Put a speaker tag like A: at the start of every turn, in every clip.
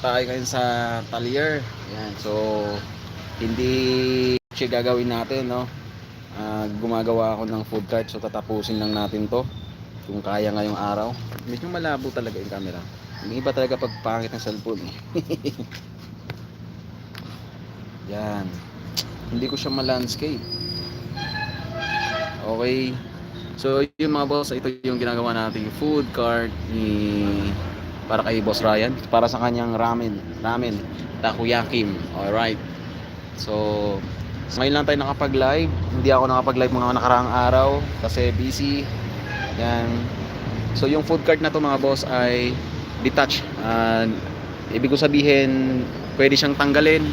A: tayo ngayon sa Talier. Ayan, so hindi siya gagawin natin, no? Ah, gumagawa ako ng food cart, so tatapusin lang natin to kung kaya ngayong araw. Medyo malabo talaga yung camera. Yung iba talaga pag pangit ng cellphone. Eh. Yan. Hindi ko siya ma-landscape. Okay. So, yung mga boss, ito yung ginagawa natin food cart ni para kay Boss Ryan para sa kanyang ramen ramen takoyakim alright. So ngayon lang tayo nakapag live hindi ako nakapag live mga nakaraang araw kasi busy. Yan. So yung food cart na to mga boss ay detached. Ah, ibig ko sabihin pwede siyang tanggalin.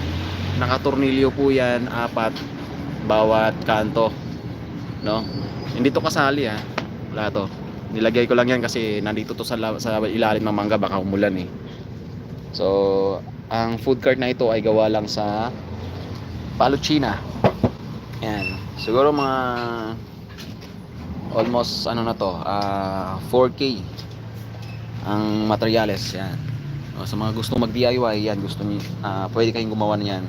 A: Nakatornilyo po yan apat bawat kanto. No? Hindi to kasali ha wala to nilagay ko lang yan kasi nandito to sa, sa ilalim ng mangga baka umulan eh. So ang food cart na ito ay gawa lang sa Paluchina. Yan. Siguro mga almost ano na to ah 4k ang materyales yan. O, sa mga gusto mag DIY yan gusto niyo ah, pwede kayong gumawa niyan.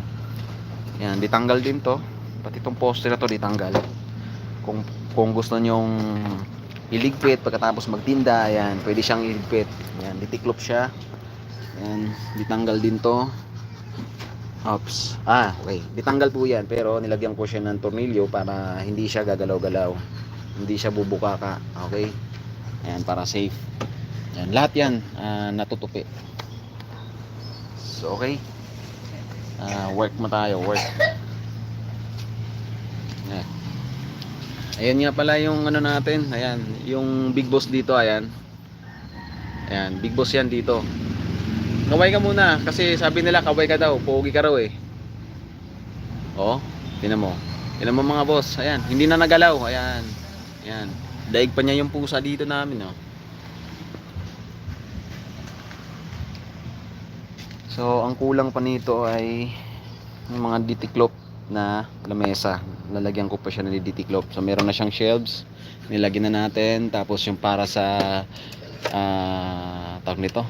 A: Yan ditanggal din to. Pati itong poster na to ditanggal. Kung kung gusto nyong iligpit pagkatapos magtinda ayan pwede siyang iligpit ayan ditiklop siya ayan ditanggal din to Ops. Ah, okay. Ditanggal po yan pero nilagyan ko siya ng tornilyo para hindi siya gagalaw-galaw. Hindi siya bubukaka. Okay? Ayan, para safe. Ayan, lahat yan ah, natutupi. So, okay. Ah, work mo tayo, work. Ayan nga pala yung ano natin. Ayan, yung big boss dito, ayan. Ayan, big boss yan dito. Kaway ka muna kasi sabi nila kaway ka daw, pogi ka raw eh. Oh, tinan mo. Tinan mo mga boss, ayan, hindi na nagalaw, ayan. Ayan. Daig pa niya yung pusa dito namin, oh. So, ang kulang pa nito ay yung mga ditiklop na lamesa. Lalagyan ko pa siya ng ditiklop. So, meron na siyang shelves. Nilagyan na natin. Tapos, yung para sa ah tawag nito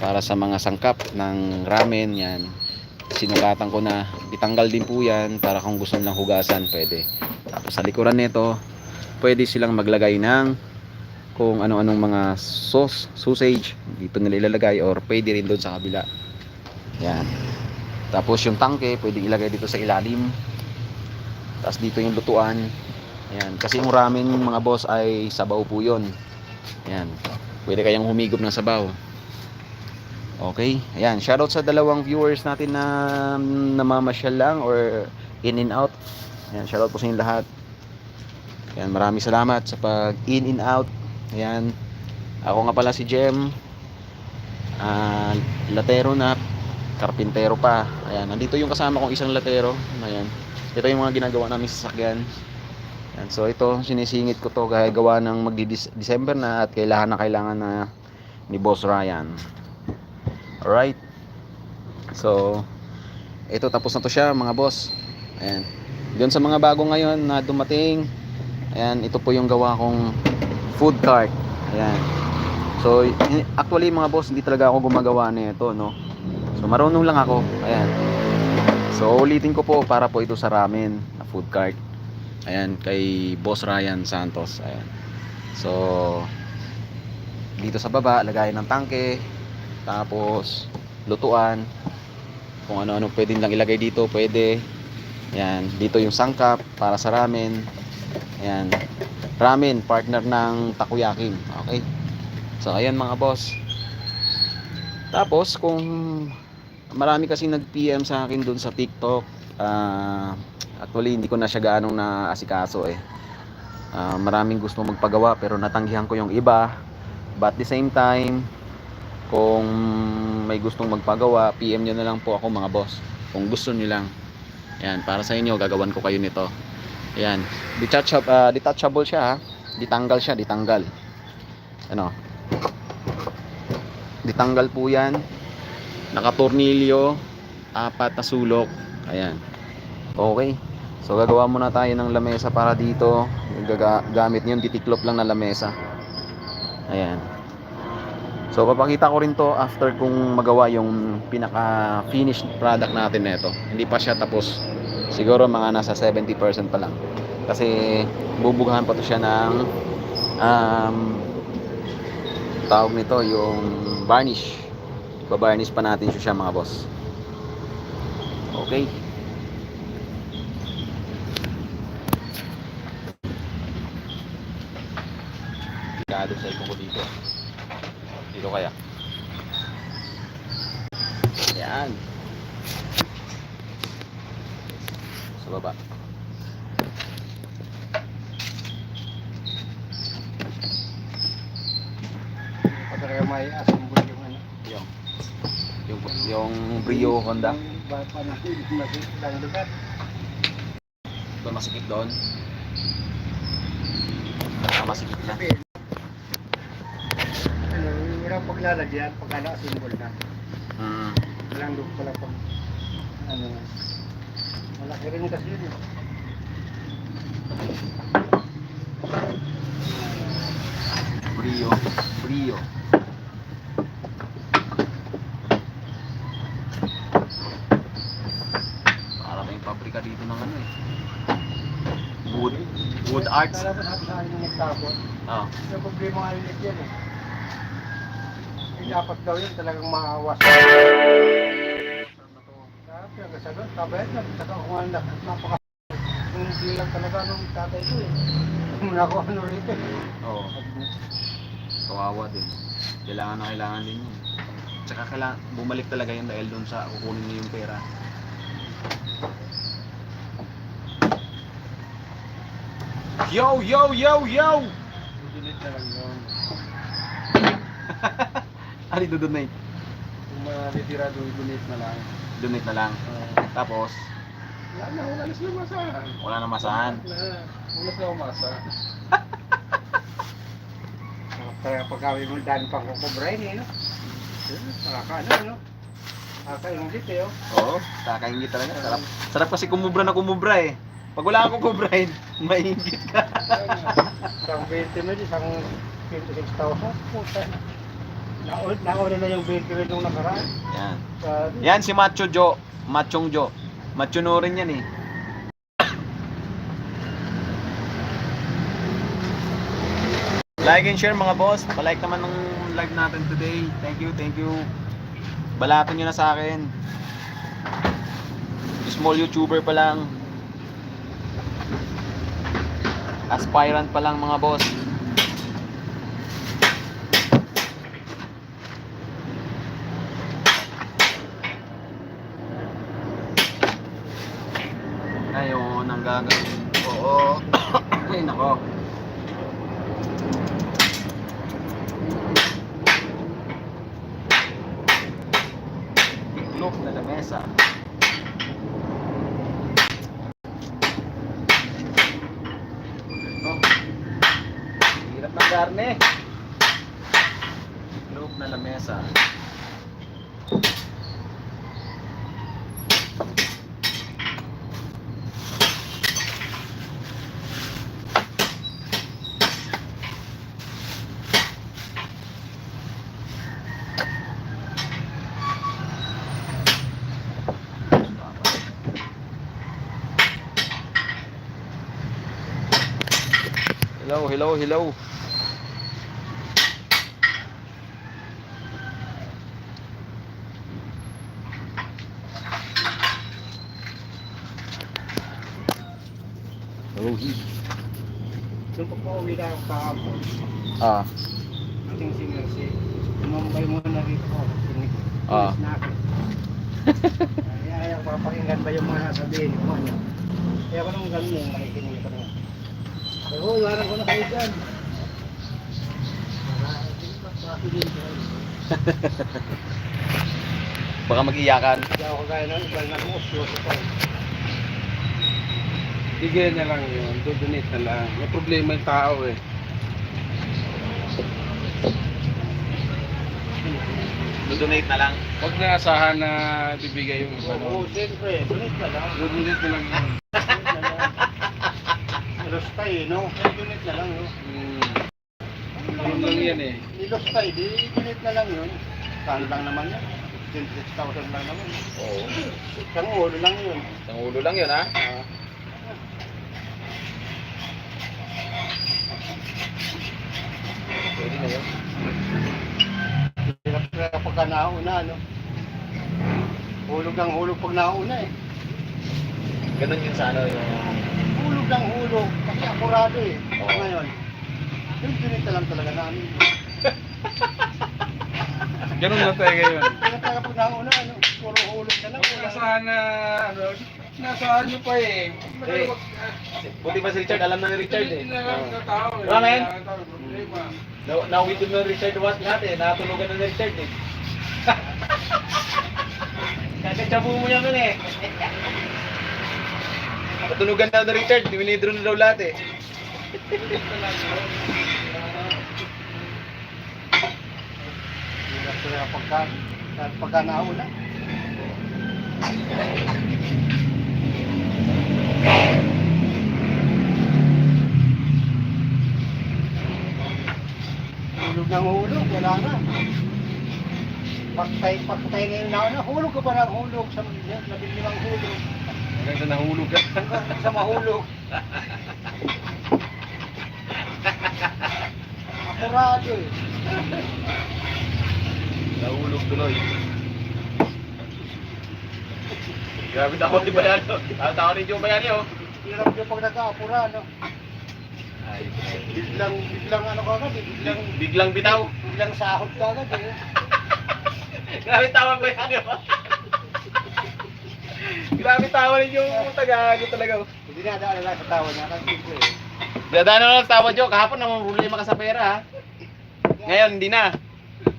A: para sa mga sangkap ng ramen yan sinukatan ko na itanggal din po yan para kung gusto nilang hugasan pwede tapos sa likuran nito pwede silang maglagay ng kung ano-anong mga sauce sausage dito nila ilalagay or pwede rin doon sa kabila yan tapos yung tangke pwede ilagay dito sa ilalim. Tapos dito yung lutuan. Yan kasi yung ramen mga boss ay sabaw po yun. Yan pwede kayang humigop ng sabaw. Okay. Ayan. Shoutout sa dalawang viewers natin na namamasyal lang or in and out. Ayan. Shoutout po sa inyo lahat. Ayan. Maraming salamat sa pag in and out. Ayan. Ako nga pala si Jem. Ah, latero na karpintero pa ayan nandito yung kasama kong isang latero ayan ito yung mga ginagawa namin sa sasakyan yan, so ito, sinisingit ko to kaya gawa ng magdi-December na at kailangan na kailangan na ni Boss Ryan. Alright. So, ito tapos na to siya mga boss. Ayan. Doon sa mga bago ngayon na dumating, ayan, ito po yung gawa kong food cart. Ayan. So, actually mga boss, hindi talaga ako gumagawa nito, no. So, marunong lang ako. Ayan. So, ulitin ko po para po ito sa ramen na food cart. Ayan, kay Boss Ryan Santos. Ayan. So, dito sa baba, lagayan ng tangke. Tapos, lutuan. Kung ano-ano pwede lang ilagay dito, pwede. Ayan, dito yung sangkap para sa ramen. Ayan. Ramen, partner ng takoyaki. Okay. So, ayan mga boss. Tapos, kung marami kasi nag-PM sa akin dun sa TikTok, ah, Actually, hindi ko na siya gaanong naasikaso eh. Ah, maraming gusto magpagawa pero natanggihan ko yung iba. But at the same time, kung may gustong magpagawa, PM nyo na lang po ako mga boss. Kung gusto nyo lang. Yan, para sa inyo, gagawan ko kayo nito. Yan. Detachable, ah, detachable siya ha. Ditanggal siya, ditanggal. Ano? Ditanggal po yan. Nakatornilyo. Apat na sulok. Ayan. Okay. So gagawa muna tayo ng lamesa para dito. Gaga- gamit niyo ditiklop lang na lamesa. Ayan. So papakita ko rin to after kung magawa yung pinaka finished product natin nito. Hindi pa siya tapos. Siguro mga nasa 70% pa lang. Kasi bubugahan pa to siya ng um, tawag nito yung varnish. Babarnish pa natin siya mga boss. Okay. Delikado sa ikong ko dito. Dito kaya. Yan. Sa baba.
B: Pag kaya may assemble yung ano.
A: Yung yung yung Brio Honda.
B: Ba- masikip
A: doon? Ah, masikip na.
B: Ano, walang paglalagyan, pag ano, assemble na.
A: Mm.
B: Walang doon pala pag, ano, malaki rin kasi yun. eh.
A: Brio. Brio. Para tayong pabrika dito ng ano eh. Wood. Wood arts.
B: Kala ko sabi sa yung nagtapon.
A: Oh.
B: Yung problema nga yun yan eh. Yung dapat daw yun talagang maawas. Hanggang sa doon, tabayad na. Saka kung ano, napaka... Kung hindi lang talaga nung tatay ko eh. Ako ano rito eh.
A: Oo. Kawawa din. Kailangan na kailangan din yun. Tsaka kailangan, bumalik talaga yun dahil doon sa kukunin niyo yung pera. Yo, yo, yo, yo!
B: Dinit na lang yun.
A: Ano do-donate?
B: Kung matitira doon, donate na lang.
A: Donate na lang.
B: Uh,
A: Tapos,
B: wala na, wala na sila masahan.
A: wala na masahan.
B: Wala, wala sila umasa. Kaya pagkawin mo daan pang kukubrain eh, no? Nakaka ano, no? Nakakaingit eh, oh.
A: Oo, kakaingit talaga. Sarap, sarap kasi kumubra na kumubra eh. Pag wala kang kukubrahin, maingit ka.
B: Isang 20 mil, isang 26,000. Puta na. Nauna, nauna na yung 20 mil nung nakaraan.
A: Yan.
B: Sa,
A: Yan si Macho Jo. Machong Jo. Macho no rin yan eh. Like and share mga boss. Palike naman ng live natin today. Thank you, thank you. Balaton nyo na sa akin. Small YouTuber pa lang. Aspirant pa lang mga boss. Ayun, ang gagawin. Hirap ng karne. Itlog na lamesa. Hello, hello, Rohi.
B: Doon pauwi na ako kahapon.
A: Ah,
B: Ating si Mercy. Tumambay mo na rito. Sinig.
A: Ah.
B: na ako. Ay, ayaw, papakinggan ba yung mga sabihin ko ano. Kaya ko nung ganun yung makikinig ko na. Ay, oh, iwanan ko na kayo dyan. Ko.
A: baka mag-iyakan.
B: Hindi ako kaya ng ibang nag-uusyoso pa.
C: Bigyan na lang yun, dodonate na lang. May problema yung tao eh.
A: Do-donate na lang.
C: Huwag na asahan na bibigay yung iba
B: Oo, siyempre, donate na lang.
C: Dodonate na lang yun.
B: Donate na lang. Alos tayo, no? Donate na lang, no?
C: Hmm. Yun lang yan eh.
B: Hindi kilos tayo, di ginit na lang yun. Kano lang naman yun? 26,000 lang naman.
A: Oo.
B: Isang ulo lang yun.
A: Isang ulo lang yun ha.
B: Ah.
A: Na yun.
B: Hirap kaya pagka nauna, ano? Hulog ang hulog pag nauna eh.
A: Ganun yun sa ano yung...
B: Hulog ang hulog, kasi akurado eh.
A: Oo.
B: Ngayon, yung ginit na lang talaga namin.
C: Ganun na tayo ngayon.
B: Kaya talaga pag nauna, ano? Puro hulog na lang.
C: Kung
B: Wala
C: nasaan na, ano, nasaan nyo pa eh.
A: Eh, Buti pa si Richard, alam na ni Richard eh.
C: Hindi na lang na tao eh.
A: Diba, men?
C: Wala tao, problema.
A: Na Nawitod na Richard Watt eh. Natulugan na ni Richard eh. Kakatsabu mo yan eh. Natulugan na ni Richard, winidro na daw lahat eh.
B: Pagka, pagka nauna. Hulog ng hulog, wala na. Paktay, paktay ngayon na na, hulog ka pa ng hulog sa labing limang hulog.
C: Hanggang sa nahulog ka.
B: Hanggang sa mahulog. Akurado eh.
A: Nahulog tuloy. Grabe na ako ni Bayano. Tao ni Joe Bayani oh.
B: Hirap yung pag nag-aapura, no?
A: Ay,
B: Biglang, biglang ano ka agad, eh, biglang,
A: biglang bitaw.
B: biglang sahod ka agad eh.
A: Grabe tawa ko yan. Grabe tawa ninyo tagago talaga. oh.
B: Hindi na daan lang sa tawa niya, kasi ko eh.
A: Dadaan na lang tawa Jo, kahapon naman problema ka sa pera ha. Ngayon hindi na.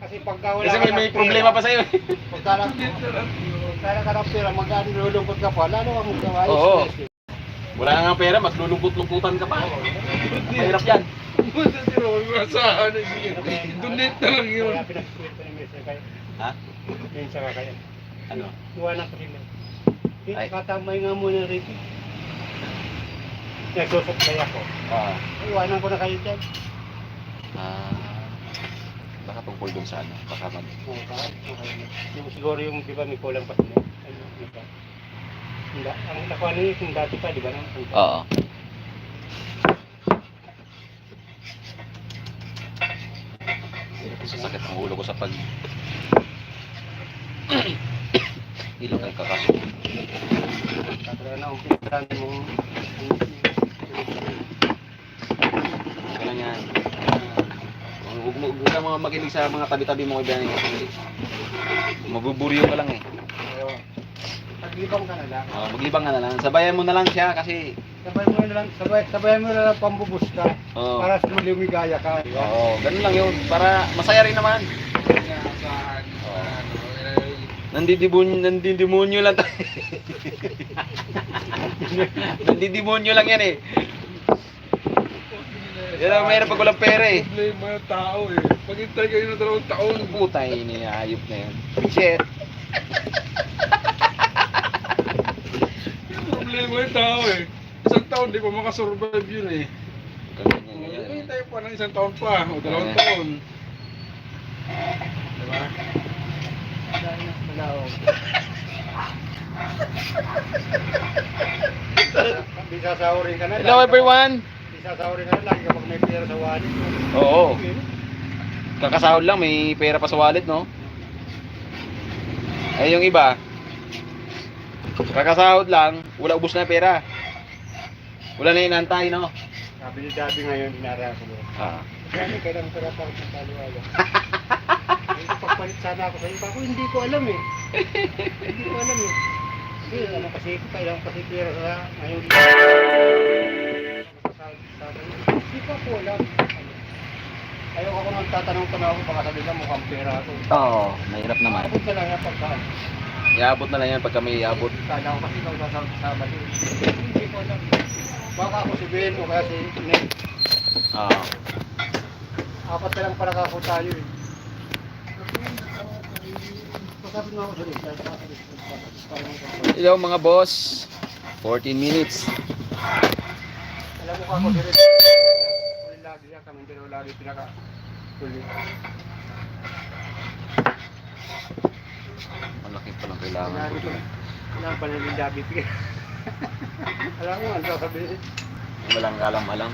B: Kasi pagka wala
A: Kasi may, may problema pa sa'yo.
B: Pagka lang, pagka ka ng pera, magkano nilulungkot ka pa, lalo kang magawa.
A: Oo. Wala na nga pera, mas lulungkot-lungkutan ka pa. Mahirap yan.
C: Tinawag mo sa ano yun. Donate na lang yun.
B: Kaya pinag-sweet ni Mr. kayo.
A: Ha?
B: Minsan ka kayo.
A: Ano?
B: Iwanan ko rin. Eh,
A: Ay.
B: katamay nga muna rin. Nagsusuklay ako.
A: Ah.
B: Iwanan ko na kayo dyan.
A: Ah. Baka tungkol dun sa ano, baka
B: na. Yung siguro yung, di ba, may kulang pa sila. Hindi, ang nakuha niyo yung dati pa, di ba?
A: Oo. Sasakit ang ulo ko sa pag... Ilong ang kakaso.
B: Tatry na umpisan mong
A: Kailan yan. Huwag mo, huwag ka mga makinig sa mga tabi-tabi mo kaibigan kasi mabuburiyo ka lang eh.
B: Pero, paglibang ka na lang.
A: Ah, maglibang ka na lang. Sabayan mo na lang siya kasi
B: Sabay mo na lang, sabay, sabay mo na lang pambubus ka.
A: Oo.
B: Para sa lumigaya ka.
A: Oo, ganun lang yun. Para masaya rin naman.
C: Saan?
A: Nandidibun, nandidemonyo lang tayo. nandidemonyo lang yan eh. Yan ang mayroon pag walang pera eh.
C: Problema yung tao eh. Paghintay kayo ng dalawang taon.
A: Puta ini ayop na yun. Shit.
C: Problema yung tao eh. Isang taon, di pa makasurvive yun eh.
A: Ganyan.
C: Hintay pa ng isang taon pa, o dalawang
A: Eh.
C: taon. Diba?
B: Dahil na wala ako. Bisa sahurin ka na.
A: Hello everyone.
B: Bisa sahurin ka na lagi kapag may pera sa wallet.
A: Oo. Kakasahod lang, may pera pa sa wallet, no? Eh, yung iba, kakasahod lang, wala ubos na pera. Wala na inantay, no?
B: Sabi ni Dabi ngayon, inara ko.
A: Ah.
B: Kaya kailang pera pa ako sa taliwala. Pagpalit sana ako sa iba. Ako hindi ko alam eh. hindi ko alam eh. Hindi, ano kasi, kailang kasi pera sa ngayon. Hindi ko po alam. Ayaw ako nang tatanong-tanong ako, baka sabi lang mukhang pera ako.
A: Oo, mahirap naman.
B: Abot na lang yan pagkaan.
A: Iabot na lang yan pagka may iabot.
B: Kala ko kasi ikaw sasama sa Sabado. Hindi ko alam. Baka ako si Ben o kaya si Ned.
A: Oo.
B: Apat na lang pala kako tayo eh. Mo ako ako.
A: Hello mga boss. 14 minutes.
B: Alam mo kako rin. Uli lagi yan. Kami dalawa lagi pinaka Tuloy.
A: Malaki pa lang kailangan ko dyan.
B: Kailangan pa ng David. Alam mo, ano sabihin?
A: Walang kalam-alam.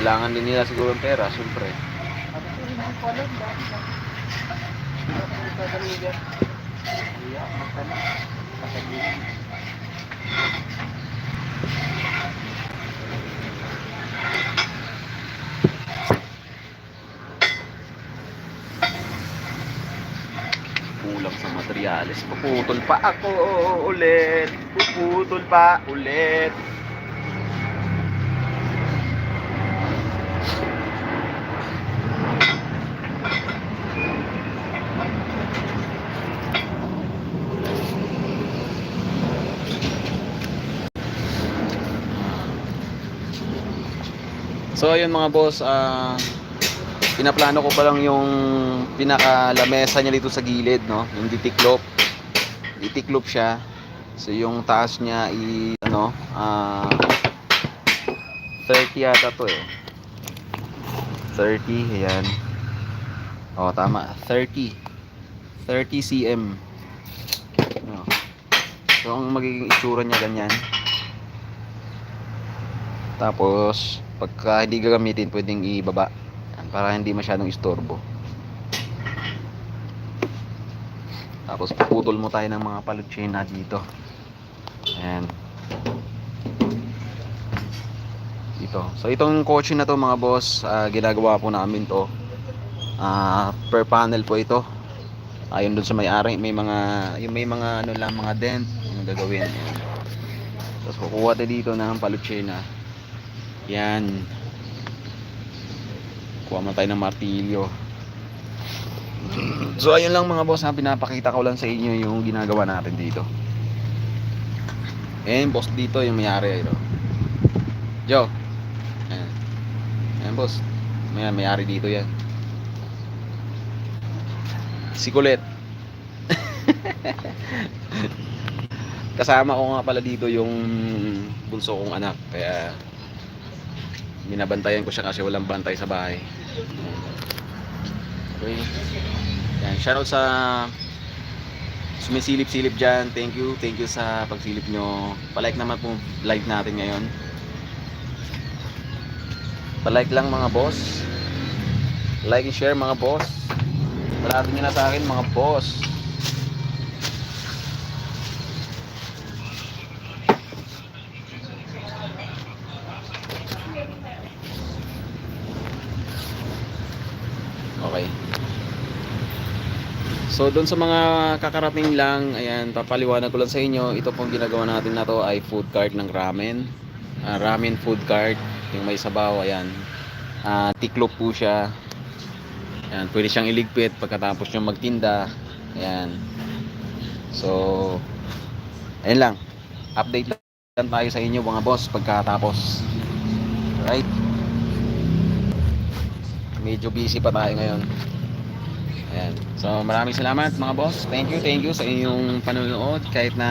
A: Kailangan din nila siguro ng pera, syempre. Kulang materyales. Puputol pa ako ulit. Puputol pa ulit. So ayun mga boss, ah pinaplano ko pa lang yung pinaka lamesa niya dito sa gilid, no? Yung ditiklop. Ditiklop siya. So yung taas niya i ano, ah 30 yata to eh. 30, ayan. Oh, tama. 30. 30 cm. No. So ang magiging itsura niya ganyan. Tapos pagka hindi gagamitin, pwedeng ibaba. Para hindi masyadong istorbo. Tapos puputol mo tayo ng mga palutsina dito. Ayan. Dito. So itong kotse na to mga boss, ah, ginagawa po namin to. Ah, per panel po ito. Ayon dun sa may-ari, may mga yung may mga ano lang mga dent yung gagawin. Ayan. Tapos kukuha dito ng palutsina. Yan. Kuha mo tayo ng martilyo. So ayun lang mga boss, ha, pinapakita ko lang sa inyo yung ginagawa natin dito. Eh, boss dito yung may-ari ito. Joe. Ayan. Ayan boss. May may-ari dito yan. Si Kulit. Kasama ko nga pala dito yung bunso kong anak. Kaya binabantayan ko siya kasi walang bantay sa bahay. Okay. Yan, shoutout sa sumisilip-silip dyan. Thank you, thank you sa pagsilip nyo. Palike naman po live natin ngayon. Palike lang mga boss. Like and share mga boss. Palati nyo na sa akin mga boss. Okay. So doon sa mga kakarating lang, ayan, papaliwanag ko lang sa inyo, ito pong ginagawa natin na to ay food cart ng ramen. Ah, ramen food cart, yung may sabaw, ayan. Ah, tiklop po siya. Ayan, pwede siyang iligpit pagkatapos nyo magtinda. Ayan. So, ayan lang. Update lang tayo sa inyo mga boss pagkatapos. Right? Medyo busy pa tayo ngayon. Ayan. So maraming salamat mga boss. Thank you, thank you sa inyong panonood. Kahit na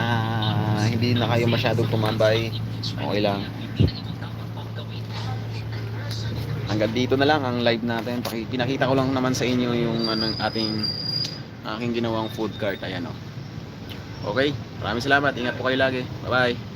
A: hindi na kayo masyadong tumambay, okay lang. Hanggang dito na lang ang live natin. Pinakita ko lang naman sa inyo yung anong ating aking ginawang food cart. Ayan o. Okay, maraming salamat. Ingat po kayo lagi. Bye-bye.